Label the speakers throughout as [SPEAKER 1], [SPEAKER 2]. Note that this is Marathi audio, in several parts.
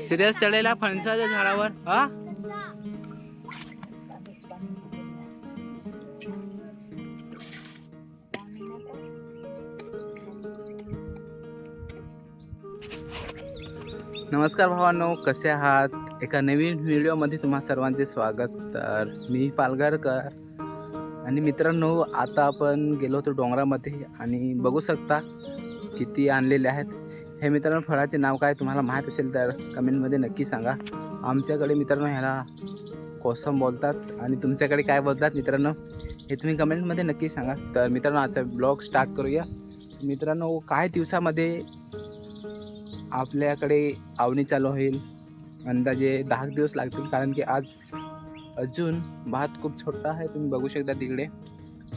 [SPEAKER 1] सिरियस चढेला फणसाच्या झाडावर हा? नमस्कार भावांनो कसे आहात? एका नवीन व्हिडिओमध्ये तुम्हा सर्वांचे स्वागत. तर मी पालघरकर. आणि मित्रांनो आता आपण गेलो होतो डोंगरामध्ये आणि बघू शकता किती आणलेले आहेत. हे मित्रांनो फळाचे नाव काय तुम्हाला माहीत असेल तर कमेंटमध्ये नक्की सांगा. आमच्याकडे मित्रांनो ह्याला कोसम बोलतात आणि तुमच्याकडे काय बोलतात मित्रांनो हे तुम्ही कमेंटमध्ये नक्की सांगा. तर मित्रांनो आजचा ब्लॉग स्टार्ट करूया. मित्रांनो काही दिवसामध्ये आपल्याकडे आवणी चालू होईल. अंदाजे दहा दिवस लागतील कारण की आज अजून भात खूप छोटा आहे तुम्ही बघू शकता तिकडे.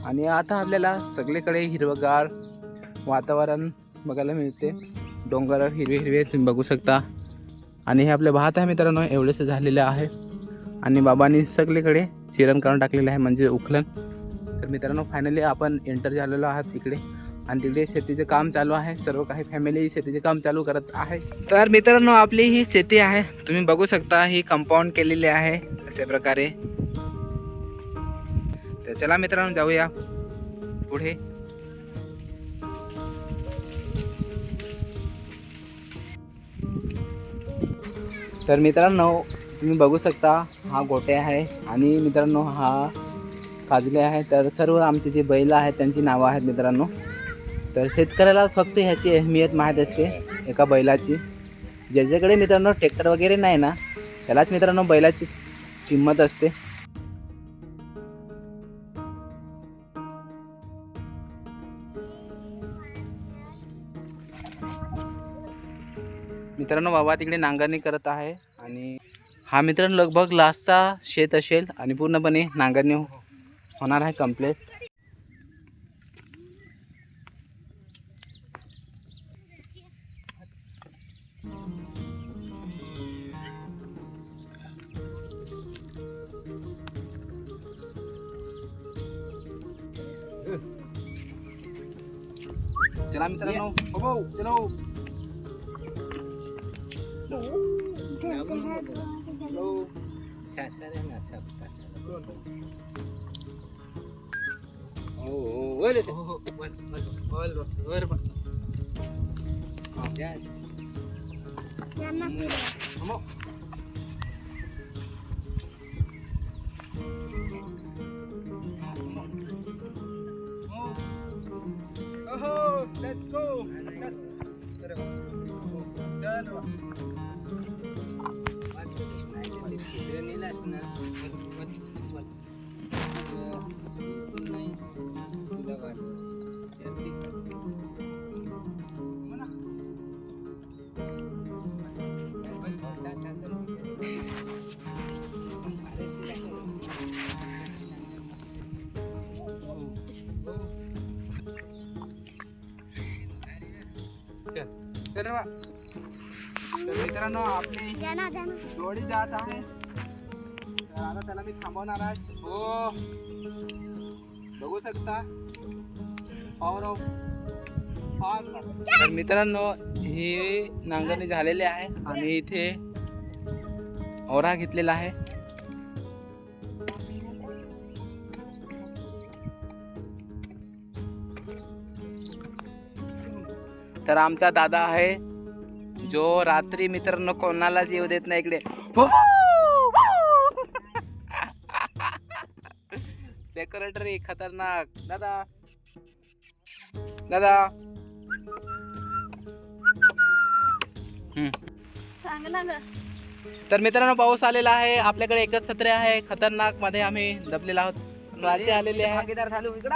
[SPEAKER 1] आणि आता आपल्याला सगळीकडे हिरवगार वातावरण बघायला मिळते. डोंगर हिरवे हिरवे तुम्ही बघू शकता. आणि हे आपले भात आहे मित्रांनो एवढेसे झालेले आहे. आणि बाबांनी सगळीकडे चिरण करून टाकलेलं आहे म्हणजे उखलन. तर मित्रांनो फायनली आपण एंटर झालेलो आहात इकडे. आणि तिकडे शेतीचे काम चालू आहे. सर्व काही फॅमिली शेतीचे काम चालू करत आहे. तर मित्रांनो आपली ही शेती आहे. तुम्ही बघू शकता ही कंपाऊंड केलेली आहे अशा प्रकारे. तर चला मित्रांनो जाऊया पुढे. तर मित्रांनो तुम्ही बघू शकता हा गोटे आहे आणि मित्रांनो हा काजले आहे. तर सर्व आमचे जे बैल आहेत त्यांची नावं आहेत मित्रांनो. तर शेतकऱ्याला फक्त ह्याची अहमियत माहीत असते एका बैलाची. ज्याच्याकडे मित्रांनो ट्रॅक्टर वगैरे नाही ना त्यालाच मित्रांनो बैलाची किंमत असते. मित्रांनो बाबा तिकडे नांगरणी करत आहे आणि हा मित्रांनो लगभग लास्टचा शेत असेल आणि पूर्णपणे नांगरणी हो- होणार आहे कंप्लीट चला मित्रांनो चलो. चलो चलो हो हो वर येते. हो हो वर वर वर वर वर हा, या. थांबव. ओहो, let's go. चल चल चल चल. तर मित्रांनो आपली जोडी जात आहे. तर आता त्याला मी थांबवणार आहे. हो. बघू शकता. पॉवर ऑफ़ तर मित्रांनो ही नांगरणी झालेली आहे आणि इथे ओरा घेतलेला आहे. तर आमचा दादा आहे जो रात्री मित्रांनो कोणालाच येऊ देत नाही इकडे. सेक्रेटरी खतरनाक. दादा. दादा. हम्म. तर मित्रांनो पाऊस आलेला आहे. आपल्याकडे एकच छत्री आहे. खतरनाकमध्ये आम्ही दबलेलो आहोत. राजे आलेले आहे.
[SPEAKER 2] भागीदार झालो. इकडं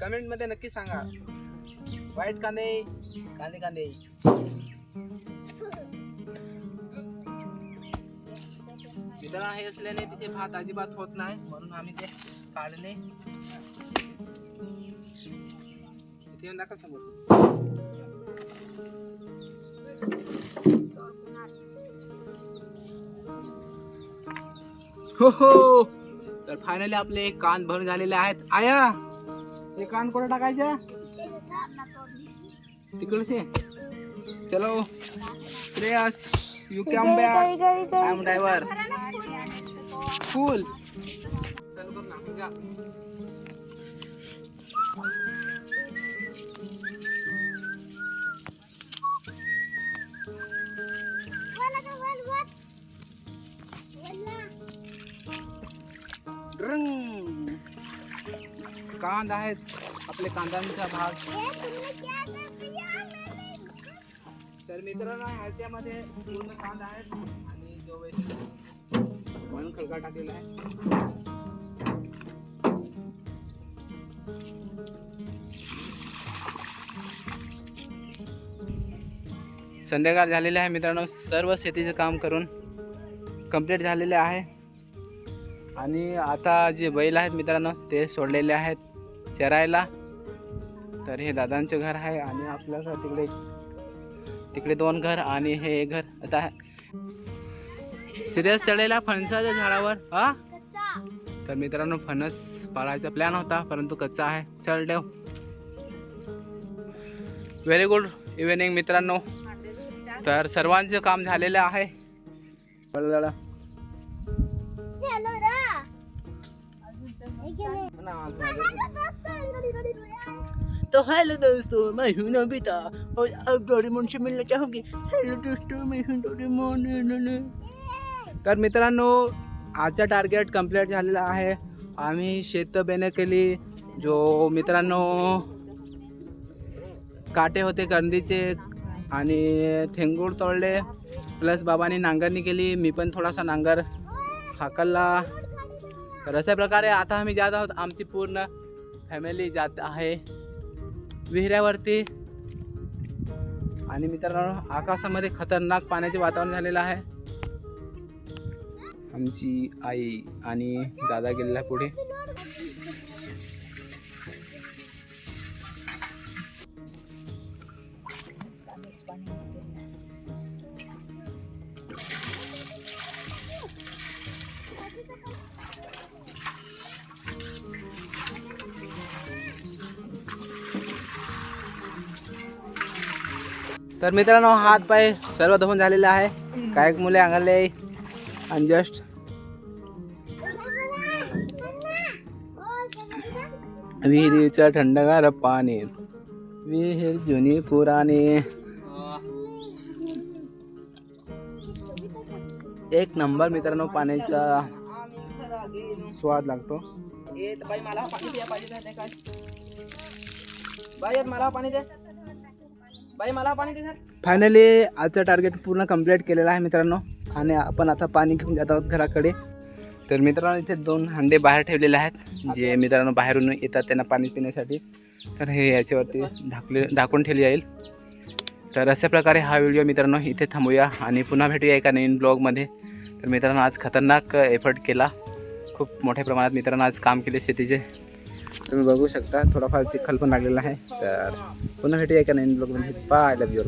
[SPEAKER 1] कमेंटमध्ये नक्की सांगा. वाईट कांदे कांदे कांदे. मित्रांनो हे असल्याने तिथे भात अजिबात होत नाही म्हणून आम्ही ते काढले. इथे येऊन दाखव समोर. हो हो. तर फायनली आपले कान भरून झालेले आहेत. आया! हे कान कुठे टाकायचे तिकडचे चलो Shreyas you came back I am driver full चालू कर ना जा. रंग कांद आहेत आपले कांद्यांचा भाग. तर मित्रांनो ह्याच्यामध्ये पूर्ण कांदा आहेत आणि जो वेस्ट म्हणून खडका टाकलेला आहे. संध्याकाळ झालेले आहे मित्रांनो सर्व शेतीचं काम करून कंप्लीट झालेले आहे. आणि आता जे बैल आहेत मित्रांनो ते सोडलेले आहेत चरायला. तर हे दादांचे घर आहे आणि आपल्याला तिकडे तिकडे दोन घर आणि हे एक घर. आता सिरियस चढायला फणसाच्या झाडावर हा? तर मित्रांनो फणस पाळायचा प्लॅन होता परंतु कच्चा आहे. चल देव व्हेरी गुड इव्हिनिंग मित्रांनो. तर सर्वांचं काम झालेलं आहे. तो हेलो दोस्तों मैं हूं नोबिता और अब डोरेमोन से मिलना चाहूंगी हेलो दोस्तों मैं हूं डोरेमोन तर मित्रांनो आजचा टार्गेट कंप्लीट झालेला आहे. आम्ही शेत बेने केली. जो मित्रांनो काटे होते कंदीचे आणि ठेंगूळ तोडले. प्लस बाबांनी नांगरणी केली. मी पण थोडासा नांगर हाकलला. तर अशा प्रकारे आता आम्ही जात आहोत. आमची पूर्ण फॅमिली जात आहे विहिऱ्यावरती. आणि मित्रांनो आकाशामध्ये खतरनाक पाण्याचे वातावरण झालेलं आहे. आमची आई आणि दादा गेलेला पुढे. तर मित्रांनो हात पाय सर्व धुवून झालेला आहे. काय मुले अंगाले आणि जस्ट विहिरीचं थंडगार पाणी. विहीर जुनी पुराणी. एक नंबर मित्रांनो पाण्याचा स्वाद लागतो.
[SPEAKER 2] मला पाणी द्या मला पाणी द्या. बाई मला पाणी दे सर
[SPEAKER 1] फायनली आजचं टार्गेट पूर्ण कंप्लीट केलेलं आहे मित्रांनो. आणि आपण आता पाणी घेऊन जात आहोत घराकडे. तर मित्रांनो इथे दोन हंडे बाहेर ठेवलेले आहेत. जे मित्रांनो बाहेरून येतात त्यांना पाणी पिण्यासाठी. तर हे याच्यावरती ढाकले ढाकून ठेवले जाईल. तर अशा प्रकारे हा व्हिडिओ मित्रांनो इथे थांबूया. आणि पुन्हा भेटूया एका नवीन ब्लॉगमध्ये तर मित्रांनो आज खतरनाक एफर्ट केला. खूप मोठ्या प्रमाणात मित्रांनो आज काम केले शेतीचे. तुम्ही बघू शकता. थोडाफार चिखल पण लागलेला आहे. तर पुन्हा भेटूया का नवीन ब्लॉग बाय लव यू